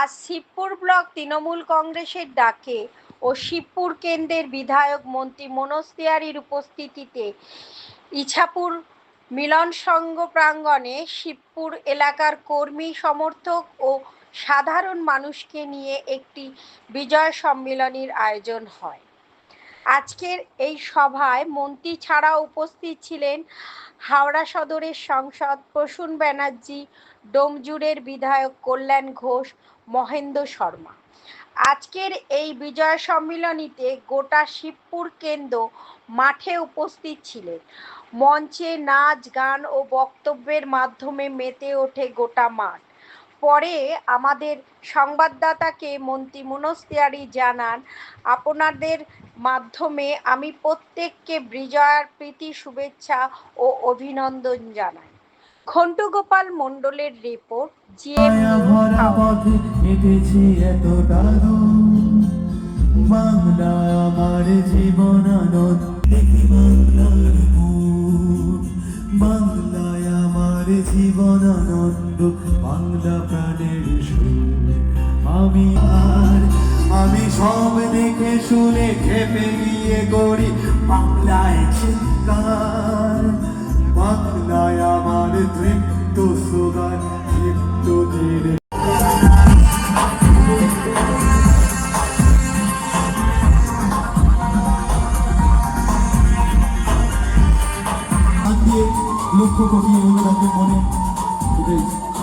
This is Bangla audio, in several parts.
আজ শিবপুর ব্লক তৃণমূল কংগ্রেসের ডাকে ও শিবপুর কেন্দ্রের বিধায়ক মন্ত্রী মনোজ তিওয়ারির উপস্থিতিতে ইছাপুর মিলন সংঘ প্রাঙ্গণে শিবপুর এলাকার কর্মী, সমর্থক ও সাধারণ মানুষকে নিয়ে একটি বিজয় সম্মেলনীর আয়োজন হয়। আজকের এই সভায় মন্ত্রী ছাড়া উপস্থিত ছিলেন হাওড়া সদরের সংসদ প্রসূন ব্যানার্জি, ডোমজুড়ের বিধায়ক কল্যাণ ঘোষ মহেন্দ্র শর্মা। আজকের এই বিজয় সম্মিলনীতে গোটা শিবপুর কেন্দ্র মাঠে উপস্থিত ছিলেন। মঞ্চে নাচ গান ও বক্তব্যের মাধ্যমে মেতে ওঠে গোটা মাঠ। পরে আমাদের সংবাদদাতাকে মন্ত্রী মনোজ তিওয়ারি জানান আপনাদের মাধ্যমে আমি প্রত্যেককে বিজয়ার প্রীতি শুভেচ্ছা ও অভিনন্দন জানাই। খন্টু গোপাল মণ্ডলের রিপোর্ট জিএম হেঁটেছি এতটা বাংলা আমার জীবন আনন্দ দেখি বাংলার। বাংলায় আমার জীবন আনন্দ বাংলা প্রাণের সুর। আমি আর আমি সব দেখে শুনে খেপে গিয়ে করি বাংলায় চিৎকার। বাংলায় আমার তৃপ্ত সুগান তৃপ্ত ধীরে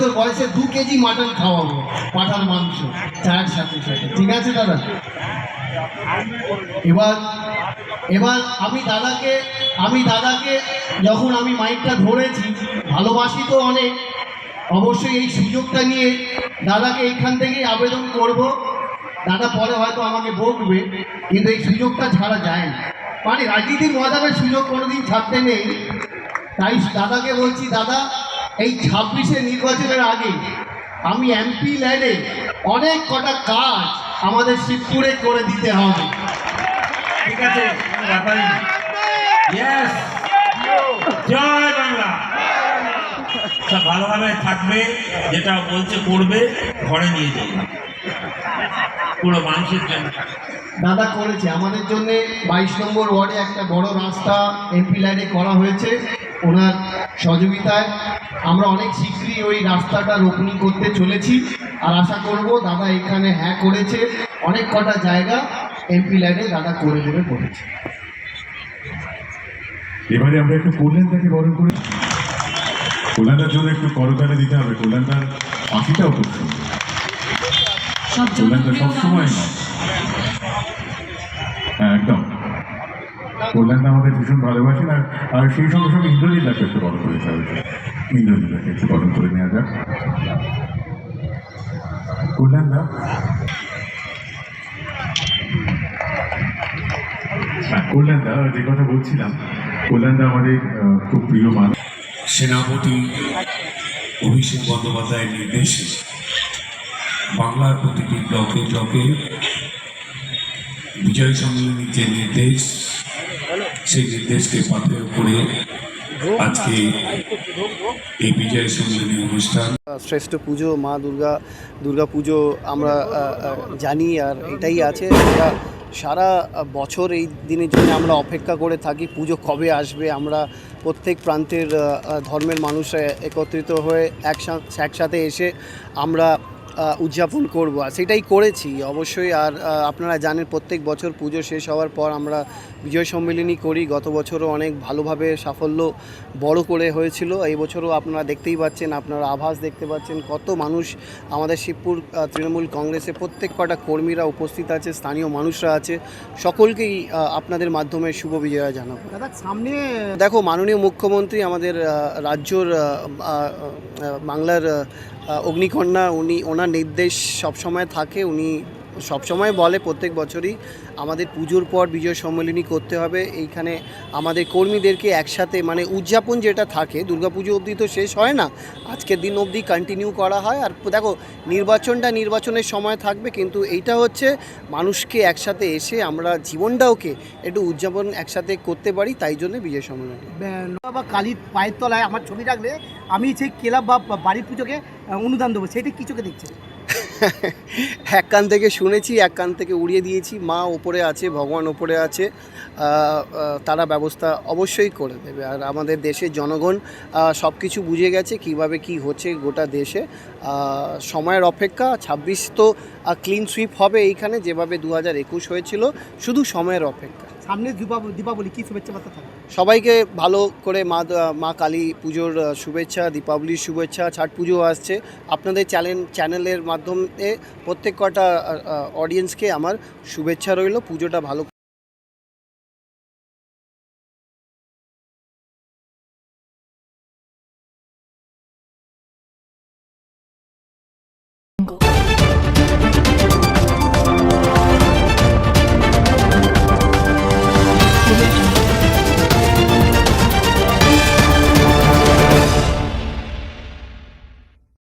বছর বয়সে দু কেজি মাটন খাওয়াবো পাঠার মাংস চায়ের সাথে সাথে। ঠিক আছে দাদা? এবার এবার আমি দাদাকে আমি দাদাকে যখন আমি মাইকটা ধরেছি, ভালোবাসি তো অনেক, অবশ্যই এই সুযোগটা নিয়ে দাদাকে এইখান থেকেই আবেদন করব। দাদা পরে হয়তো আমাকে বকবে, কিন্তু এই সুযোগটা ছাড়া যায় না। মানে রাজনীতির ময়দানের সুযোগ কোনোদিন ছাড়তে নেই। তাই দাদাকে বলছি, দাদা এই ছাব্বিশে নির্বাচনের আগে আমি এমপি ল্যান্ডে অনেক কটা কাজ আমাদের শিবপুরে করে দিতে হবে। ঠিক আছে জয় বাংলা। ভালোভাবে থাকবে যেটা বলছে করবে ঘরে নিয়ে যাবে। পুরো মানুষের জন্য। দাদা করেছে আমাদের জন্য বাইশ নম্বর ওয়ার্ডে একটা বড় রাস্তা এমপি লাইনে করা হয়েছে। ওনার সহযোগিতায় আমরা অনেক শীঘ্রই ওই রাস্তাটা রোপণী করতে চলেছি। আর আশা করব দাদা এখানে হ্যাঁ করেছে। অনেক কটা জায়গা এমপি লাইনে দাদা করে দেবে বলেছে। এবারে আমরা একটু কল্যাণটাকে বরণ করে কল্যাণটার জন্য একটু করতালে দিতে হবে। কল্যাণটার পাখিটাও খুব সুন্দর। কল্যাণটা সবসময় হ্যাঁ একদম। কল্যাণটা আমাদের ভীষণ ভালোবাসেন আর সেই সঙ্গে সঙ্গে ইন্দ্রজিৎদাকে একটু বরণ করে হবে ইন্দ্রজিৎদাকে একটু বরণ করে নেওয়া যাক কল্যাণদা। হ্যাঁ কল্যাণদা, যে কথা বলছিলাম, কল্যাণদা আমাদের খুব প্রিয় মানুষ। সেনাপতি অভিষেক বন্দ্যোপাধ্যায়ের নির্দেশে বাংলার প্রতিটি ব্লকে ব্লকে বিজয় সম্মেলনীর যে নির্দেশ সেই নির্দেশকে পাথেয় করে আজকে এই বিজয় সম্মেলনী অনুষ্ঠান। শ্রেষ্ঠ পুজো, মা দুর্গা দুর্গা পুজো আমরা জানি আর এটাই আছে। আমরা সারা বছর এই দিনের জন্য আমরা অপেক্ষা করে থাকি, পুজো কবে আসবে? আমরা প্রত্যেক প্রান্তের ধর্মের মানুষরা একত্রিত হয়ে একসাথে একসাথে এসে আমরা উদযাপন করব আর সেটাই করেছি। অবশ্যই আর আপনারা জানেন প্রত্যেক বছর পুজো শেষ হওয়ার পর আমরা বিজয় সম্মেলনী করি। গত বছরও অনেক ভালোভাবে সাফল্য বড় করে হয়েছিল। এই বছরও আপনারা দেখতেই পাচ্ছেন আপনারা আভাস দেখতে পাচ্ছেন কত মানুষ আমাদের শিবপুর তৃণমূল কংগ্রেসে প্রত্যেক কটা কর্মীরা উপস্থিত আছে স্থানীয় মানুষরা আছে। সকলকেই আপনাদের মাধ্যমে শুভ বিজয়া জানাব। সামনে দেখো মাননীয় মুখ্যমন্ত্রী আমাদের রাজ্যর বাংলার অগ্নিকন্যা উনি ওনার নির্দেশ সবসময় থাকে উনি সবসময় বলে প্রত্যেক বছরই, আমাদের পুজোর পর বিজয় সম্মেলনী করতে হবে। এইখানে আমাদের কর্মীদেরকে একসাথে মানে উদযাপন যেটা থাকে, দুর্গাপুজো অবধি তো শেষ হয় না, আজকের দিন অবধি কন্টিনিউ করা হয়। আর দেখো, নির্বাচনটা নির্বাচনের সময় থাকবে, কিন্তু এইটা হচ্ছে মানুষকে একসাথে এসে আমরা জীবনটাওকে একটু উদযাপন একসাথে করতে পারি, তাই জন্য বিজয় সম্মেলনী। বা কালীর পায়ের তলায় আমার ছবি রাখলে আমি সেই ক্লাব বা বাড়ির পুজোকে অনুদান দেবো, সেটা কি চোখে দেখছে এক কান থেকে শুনেছি এক কান থেকে উড়িয়ে দিয়েছি। মা ওপরে আছে ভগবান ওপরে আছে। তারা ব্যবস্থা অবশ্যই করে দেবে। আর আমাদের দেশের জনগণ সব কিছু বুঝে গেছে কীভাবে কি হচ্ছে গোটা দেশে। সময়ের অপেক্ষা ছাব্বিশ তো ক্লিন সুইপ হবে এইখানে যেভাবে দু হাজার একুশ হয়েছিল শুধু সময়ের অপেক্ষা। সামনে দীপাবলি দীপাবলি কি শুভেচ্ছা বার্তা থাকে সবাইকে ভালো করে মা মা কালী পুজোর শুভেচ্ছা দীপাবলির শুভেচ্ছা ছট পুজো আসছে। আপনাদের চ্যানেল চ্যানেলের মাধ্যমে প্রত্যেক কটা অডিয়েন্সকে আমার শুভেচ্ছা রইল পুজোটা ভালো